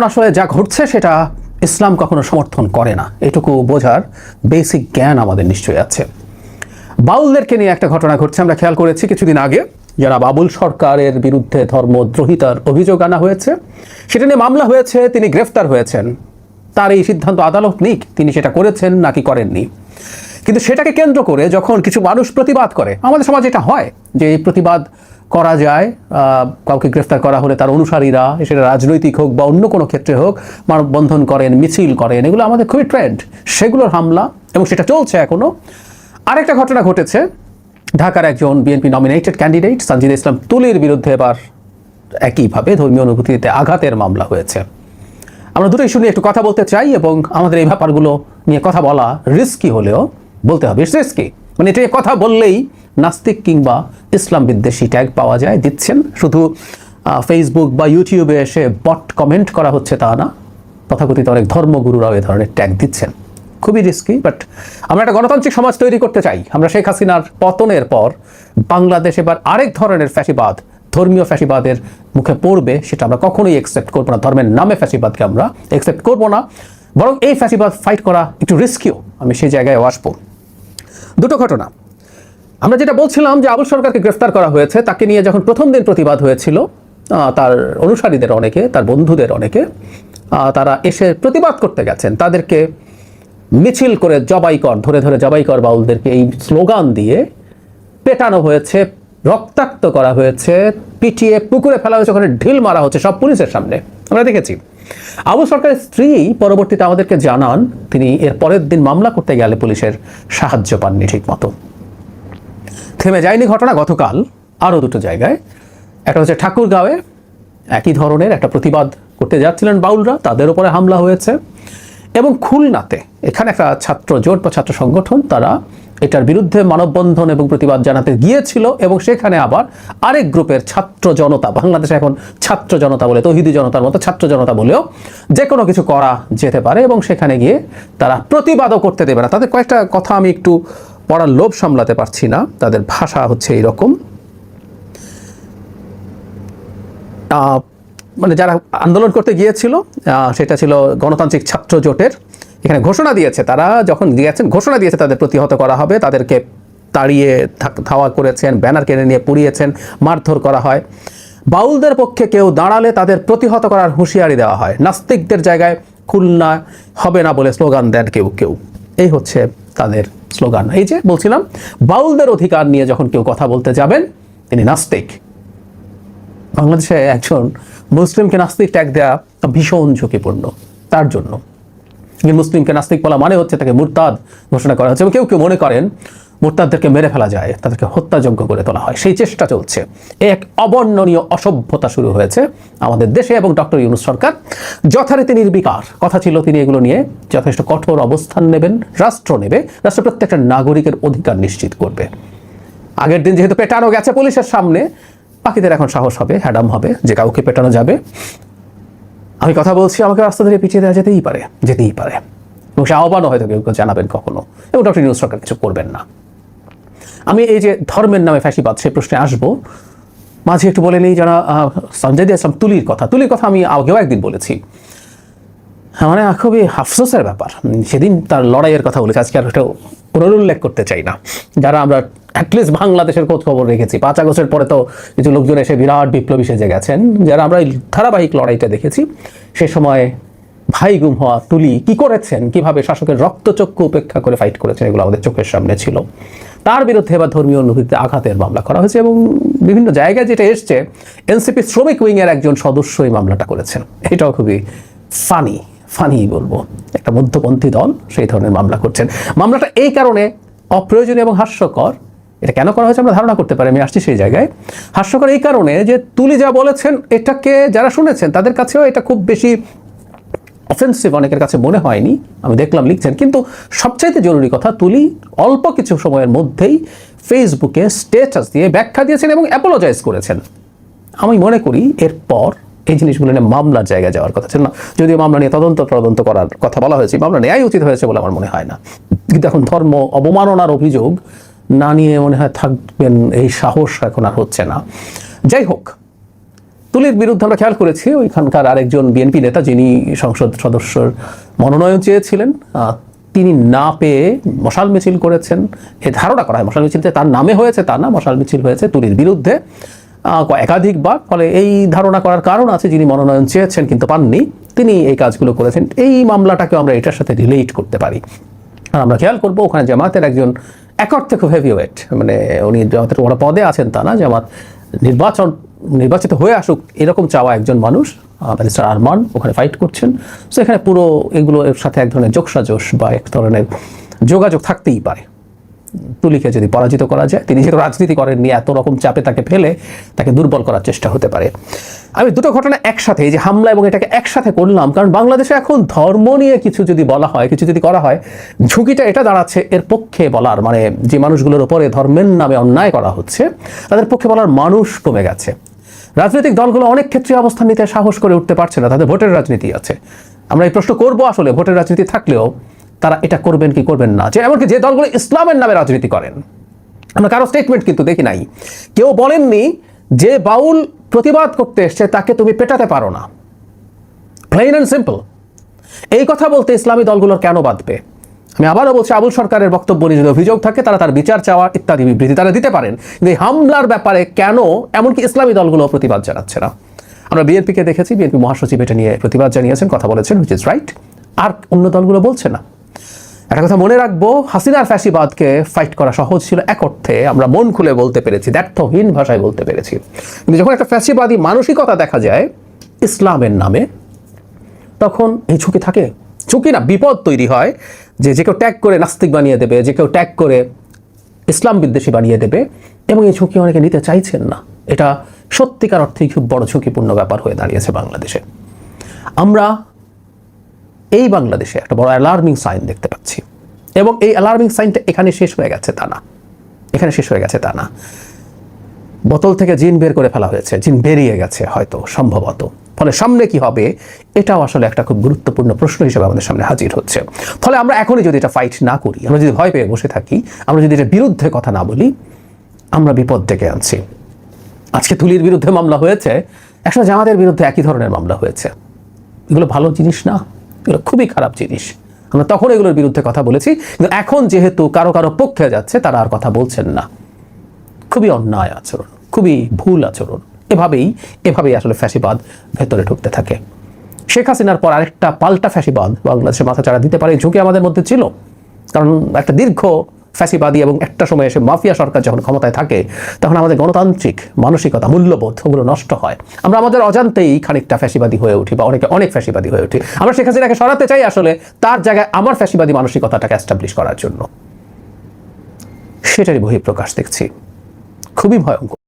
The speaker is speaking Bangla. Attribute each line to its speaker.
Speaker 1: কারণ আসলে যা ঘটছে সেটা ইসলাম কখনো সমর্থন করে না। এটুকু বোঝার বেসিক জ্ঞান আমাদের নিশ্চয়ই আছে। বাউলদেরকে নিয়ে একটা ঘটনা ঘটছে, আমরা খেয়াল করেছি কিছুদিন আগে। যারা বাবুল সরকারের বিরুদ্ধে ধর্মদ্রোহিতার অভিযোগ আনা হয়েছে। সেটা নিয়ে মামলা হয়েছে, তিনি গ্রেফতার হয়েছেন। তার এই সিদ্ধান্ত আদালত নিক, তিনি সেটা করেছেন নাকি করেননি। কিন্তু সেটাকে কেন্দ্র করে যখন কিছু মানুষ প্রতিবাদ করে, আমাদের সমাজে এটা হয় যে এই প্রতিবাদ করা যায় কাউকে গ্রেফতার করা হলে তার অনুসারীরা, সেটা রাজনৈতিক হোক বা অন্য কোনো ক্ষেত্রে হোক, মানববন্ধন করেন, মিছিল করেন, এগুলো আমাদের খুবই ট্রেন্ড সেগুলোর হামলা, এবং সেটা চলছে এখনও। আরেকটা ঘটনা ঘটেছে, ঢাকার একজন BNP nominated candidate Sanjid Islam তুলির বিরুদ্ধে এবার একইভাবে ধর্মীয় অনুভূতিতে আঘাতের মামলা হয়েছে। আমরা দুটো ইস্যু নিয়ে একটু কথা বলতে চাই, এবং আমাদের এই ব্যাপারগুলো নিয়ে কথা বলা রিস্কি হলেও বলতে হবে রিস্কি মানে এটা কথা বললেই নাস্তিক কিংবা ইসলাম বিদ্বেষী ট্যাগ পাওয়া যায়, দিচ্ছেন। শুধু ফেসবুক বা ইউটিউবে এসে বট কমেন্ট করা হচ্ছে তা না। তথাকথিত অনেক ধর্মগুরুরাও এ ধরনের ট্যাগ দিচ্ছেন। খুবই রিস্কি বাট আমরা একটা গণতান্ত্রিক সমাজ তৈরি করতে চাই। আমরা শেখ হাসিনার পতনের পর বাংলাদেশ এবার আরেক ধরনের ফ্যাসিবাদ, ধর্মীয় ফ্যাসিবাদের মুখে পড়বে, সেটা আমরা কখনোই একসেপ্ট করব না। ধর্মের নামে ফ্যাসিবাদকে আমরা একসেপ্ট করব না। বরং এই ফ্যাসিবাদ ফাইট করা একটু রিস্কিও আমি সেই জায়গায় আসব। দুটো ঘটনা। আমরা যেটা বলছিলাম যে আবুল সরকারকে গ্রেফতার করা হয়েছে, তাকে নিয়ে যখন প্রথম দিন প্রতিবাদ হয়েছিল তার অনুসারীদের অনেকে, তার বন্ধুদের অনেকে তারা এসে প্রতিবাদ করতে গেছেন। তাদেরকে মিছিল করে জবাই কর, ধরে ধরে জবাই কর বাউলদেরকে এই স্লোগান দিয়ে পেটানো হয়েছে, রক্তাক্ত করা হয়েছে, পিটিয়ে পুকুরে ফেলা হয়েছে, ওখানে ঢিল মারা হচ্ছে সব পুলিশের সামনে। আমরা দেখেছি। আবু সরকারের স্ত্রী পরবর্তীতে আমাদেরকে জানান, তিনি এর পরের দিন মামলা করতে গেলে পুলিশের সাহায্য পাননি ঠিক মতো থেমে যায়নি ঘটনা গতকাল আরও দুটো জায়গায়। একটা হচ্ছে ঠাকুরগাঁওয়ে, একই ধরনের একটা প্রতিবাদ করতে যাচ্ছিলেন বাউলরা, তাদের উপরে হামলা হয়েছে। এবং খুলনাতে, এখানে একটা ছাত্র জোট বা ছাত্র সংগঠন, তারা এটার বিরুদ্ধে মানববন্ধন এবং প্রতিবাদ জানাতে গিয়েছিল এবং সেখানে আবার আরেক গ্রুপের ছাত্র জনতা, বাংলাদেশে এখন ছাত্র জনতা বলে, তহিদি জনতার মতো ছাত্র জনতা বলেও যে কোনো কিছু করা যেতে পারে এবং সেখানে গিয়ে তারা প্রতিবাদও করতে দেবে না। তাদের কয়েকটা কথা আমি একটু পড়ার লোভ সামলাতে পারছি না তাদের ভাষা হচ্ছে এইরকম। আহ, মানে যারা আন্দোলন করতে গিয়েছিল সেটা ছিল গণতান্ত্রিক ছাত্র জোটের। এখানে ঘোষণা দিয়েছে তারা যখন দিয়েছেন ঘোষণা দিয়েছে তাদের প্রতিহত করা হবে তাদেরকে তাড়িয়ে ধাওয়া করেছেন ব্যানার কেড়ে নিয়ে পুড়িয়েছেন মারধর করা হয়। বাউলদের পক্ষে কেউ দাঁড়ালে তাদের প্রতিহত করার হুঁশিয়ারি দেওয়া হয়। নাস্তিকদের জায়গায় খুলনা হবে না বলে স্লোগান দেন কেউ কেউ। এই হচ্ছে তাদের স্লোগান। এই যে বলছিলাম, বাউলদের অধিকার নিয়ে যখন কেউ কথা বলতে যাবেন, তিনি নাস্তিক। বাংলাদেশে একজন মুসলিমকে নাস্তিক ট্যাগ দেওয়া ভীষণ ঝুঁকিপূর্ণ, তার জন্য। মুসলিমকে নাস্তিক বলা মানে হচ্ছে তাকে মুরতাদ ঘোষণা করা হচ্ছে। এবং কেউ কেউ মনে করেন মুরতাদদেরকে মেরে ফেলা যায়, তাদেরকে হত্যাযোগ্য করে তোলা হয়। সেই চেষ্টা চলছে। এক অবর্ণনীয় অসভ্যতা শুরু হয়েছে আমাদের দেশে এবং ডক্টর ইউনুস সরকার। যথারীতি নির্বিকার। কথা ছিল তিনি এগুলো নিয়ে যথেষ্ট কঠোর অবস্থান নেবেন, রাষ্ট্র নেবে রাষ্ট্র প্রত্যেকটা নাগরিকের অধিকার নিশ্চিত করবে। আগের দিন যেহেতু পেটানো গেছে পুলিশের সামনে পাখিদের এখন সাহস হবে, হ্যাডাম হবে, যে কাউকে পেটানো যাবে। আমি কথা বলছি, আমাকে রাস্তা থেকে পিছিয়ে দেওয়া যেতেই পারে যেতেই পারে। এবং সে আহ্বানও হয়তো কেউ জানাবেন কখনো। এবং ডক্টর নিউজ সরকার কিছু করবেন না। আমি এই যে ধর্মের নামে ফ্যাসিবাদ সেই প্রশ্নে আসব। মাঝে একটু বলে নিই যারা সঞ্জয় আসলাম তুলির কথা। তুলির কথা আমি আগেও একদিন বলেছি। হ্যাঁ, মানে খুবই আফসোসের ব্যাপার। সেদিন তার লড়াইয়ের কথা বলেছে আজকে আর একটা পুনরুল্লেখ করতে চাই না। যারা আমরা অ্যাটলিস্ট বাংলাদেশের খোঁজ খবর রেখেছি পাঁচ আগস্টের পরে তো কিছু লোকজন এসে বিরাট বিপ্লবী সেজে গেছেন। যারা আমরা এই ধারাবাহিক লড়াইটা দেখেছি সে সময় ভাই গুম হওয়া তুলি কি করেছেন? কীভাবে শাসকের রক্তচক্ষু উপেক্ষা করে ফাইট করেছেন? এগুলো আমাদের চোখের সামনে ছিল। তার বিরুদ্ধে এবার ধর্মীয় অনুভূতিতে আঘাতের মামলা করা হয়েছে এবং বিভিন্ন জায়গায় যেটা এসছে, এনসিপি শ্রমিক উইংয়ের একজন সদস্য এই মামলাটা করেছেন। এটাও খুবই ফানি ফানি বলব। একটা মধ্যপন্থী দল সেই ধরনের মামলা করছেন। মামলাটা এই কারণে অপ্রয়োজনীয় এবং হাস্যকর। এটা কেন করা হয়েছে আমরা ধারণা করতে পারি, আমি আসছি সেই জায়গায়। হাস্যকর এই কারণে যে তুলি যা বলেছেন, এটাকে যারা শুনেছেন, তাদের কাছেও এটা খুব বেশি অফেন্সিভ অনেকের কাছে মনে হয়নি, আমি দেখলাম লিখছেন, কিন্তু সবচাইতে জরুরি কথা, তুলি অল্প কিছু সময়ের মধ্যেই ফেসবুকে স্টেটাস দিয়ে ব্যাখ্যা দিয়েছেন এবং অ্যাপোলজাইজ করেছেন। আমি মনে করি এরপর এই জিনিসগুলো নিয়ে মামলার জায়গায় যাওয়ার কথা ছিল না। যদিও মামলা নিয়ে তদন্ত তদন্ত করার কথা বলা হয়েছে, মামলা নেওয়াই উচিত হয়েছে বলে আমার মনে হয় না। কিন্তু এখন ধর্ম অবমাননার অভিযোগ না নিয়ে মনে হয় থাকবেন, এই সাহস এখন আর হচ্ছে না। যাই হোক তুলির বিরুদ্ধে আমরা খেয়াল করেছি, ওইখানকার আরেকজন বিএনপি নেতা যিনি সংসদ সদস্যর মনোনয়ন চেয়েছিলেন তিনি না পেয়ে মশাল মিছিল করেছেন। এ ধারণা করা হয়, মশাল মিছিল তার নামে হয়েছে তা না, মশাল মিছিল হয়েছে তুলির বিরুদ্ধে। একাধিকবার, ফলে এই ধারণা করার কারণ আছে যিনি মনোনয়ন চেয়েছেন কিন্তু পাননি, তিনি এই কাজগুলো করেছেন। এই মামলাটাকে আমরা এটার সাথে রিলেট করতে পারি। আর আমরা খেয়াল করব, ওখানে জামাতের একজন এক অর্থে খুব হেভি ওয়েট মানে উনি জামাতের বড় পদে আছেন তা না, জামাত নির্বাচন নির্বাচিত হয়ে আসুক এরকম চাওয়া একজন মানুষ ব্যারিস্টার আরমান ওখানে ফাইট করছেন। সো এখানে পুরো এগুলো এর সাথে এক ধরনের যোগসাজোশ বা এক ধরনের যোগাযোগ থাকতেই পারে। তুলিকে যদি পরাজিত করা যায়, তিনি যেহেতু রাজনীতি করেননি, এত রকম চাপে তাকে ফেলে তাকে দুর্বল করার চেষ্টা হতে পারে। আমি দুটো ঘটনা একসাথে, এই যে হামলা এবং এটাকে একসাথে করলাম, কারণ বাংলাদেশে এখন ধর্ম নিয়ে কিছু যদি বলা হয়, কিছু যদি করা হয়, ঝুঁকিটা এটা দাঁড়াচ্ছে এর পক্ষে বলার মানে যে মানুষগুলোর ওপরে ধর্মের নামে অন্যায় করা হচ্ছে, তাদের পক্ষে বলার মানুষ কমে গেছে। রাজনৈতিক দলগুলো অনেক ক্ষেত্রে অবস্থান নিতে সাহস করে উঠতে পারছে না, তাদের ভোটের রাজনীতি আছে। আমরা এই প্রশ্ন করব আসলে, ভোটের রাজনীতি থাকলেও তারা এটা করবেন কি করবেন না? যে এমনকি যে দলগুলো ইসলামের নামে রাজনীতি করেন। আমরা কারও স্টেটমেন্ট কিন্তু দেখি নাই। কেউ বলেননি যে বাউল প্রতিবাদ করতে এসছে, তাকে তুমি পেটাতে পারো না। প্লেন অ্যান্ড সিম্পল এই কথা বলতে ইসলামী দলগুলোর কেন বাঁধবে? আমি আবারও বলছি, আবুল সরকারের বক্তব্য নিয়ে যদি অভিযোগ থাকে, তারা তার বিচার চাওয়া ইত্যাদি বিবৃতি তারা দিতে পারেন। কিন্তু এই হামলার ব্যাপারে কেন এমনকি ইসলামী দলগুলো প্রতিবাদ জানাচ্ছে না? আমরা বিএনপিকে দেখেছি, বিএনপি মহাসচিব এটা নিয়ে প্রতিবাদ জানিয়েছেন, কথা বলেছেন হুইচ ইজ রাইট আর অন্য দলগুলো বলছে না। একটা কথা মনে রাখব, হাসিনার ফ্যাসিবাদকে ফাইট করা সহজ ছিল এক অর্থে, আমরা মন খুলে বলতে পেরেছি, দ্ব্যর্থহীন ভাষায় বলতে পেরেছি। কিন্তু যখন একটা ফ্যাসিবাদী মানসিকতা দেখা যায়, ইসলামের নামে, তখন এই ঝুঁকি থাকে। ঝুঁকি না, বিপদ তৈরি হয়, যে যে কেউ ট্যাগ করে নাস্তিক বানিয়ে দেবে, যে কেউ ট্যাগ করে ইসলাম বিদ্বেষী বানিয়ে দেবে, এবং এই ঝুঁকি অনেকে নিতে চাইছেন না। এটা সত্যিকার অর্থেই খুব বড় ঝুঁকিপূর্ণ ব্যাপার হয়ে দাঁড়িয়েছে বাংলাদেশে। আমরা এই বাংলাদেশে একটা বড় অ্যালার্মিং সাইন দেখতে পাচ্ছি। এবং এই অ্যালার্মিং সাইনটা এখানে শেষ হয়ে গেছে তা না। এখানে শেষ হয়ে গেছে তা না। বোতল থেকে জিন বের করে ফেলা হয়েছে। জিন বেরিয়ে গেছে হয়তো, সম্ভবত। ফলে সামনে কি হবে, এটাও আসলে একটা খুব গুরুত্বপূর্ণ প্রশ্ন হিসেবে আমাদের সামনে হাজির হচ্ছে। ফলে আমরা এখনই যদি এটা ফাইট না করি, আমরা যদি ভয় পেয়ে বসে থাকি, আমরা যদি এটার বিরুদ্ধে কথা না বলি, আমরা বিপদ ডেকে আনছি। আজকে তুলির বিরুদ্ধে মামলা হয়েছে, একসময় জামাতের বিরুদ্ধে একই ধরনের মামলা হয়েছে। এগুলো ভালো জিনিস না? এগুলো খুবই খারাপ জিনিস। আমরা তখন এগুলোর বিরুদ্ধে কথা বলেছি, কিন্তু এখন যেহেতু কারও কারও পক্ষে যাচ্ছে, তারা আর কথা বলছেন না। খুবই অন্যায় আচরণ, খুবই ভুল আচরণ। এভাবেই এভাবেই আসলে ফ্যাসিবাদ ভেতরে ঢুকতে থাকে। শেখ হাসিনার পর আরেকটা পাল্টা ফ্যাসিবাদ বাংলাদেশের মাথা চাড়া দিতে পারে ঝুঁকি আমাদের মধ্যে ছিল। কারণ একটা দীর্ঘ ফ্যাসিবাদী এবং একটা সময় এসে মাফিয়া সরকার যখন ক্ষমতায় থাকে, তখন আমাদের গণতান্ত্রিক, মানসিকতা, মূল্যবোধ ওগুলো নষ্ট হয়। আমরা আমাদের অজান্তেই খানিকটা ফ্যাসিবাদী হয়ে উঠি বা অনেকে অনেক ফ্যাসিবাদী হয়ে উঠি। আমরা শেখ হাসিনাকে সরাতে চাই আসলে তার জায়গায় আমার ফ্যাসিবাদী মানসিকতাটাকে অ্যাস্টাবলিশ করার জন্য। সেটারই বহিঃপ্রকাশ দেখছি। খুবই ভয়ঙ্কর।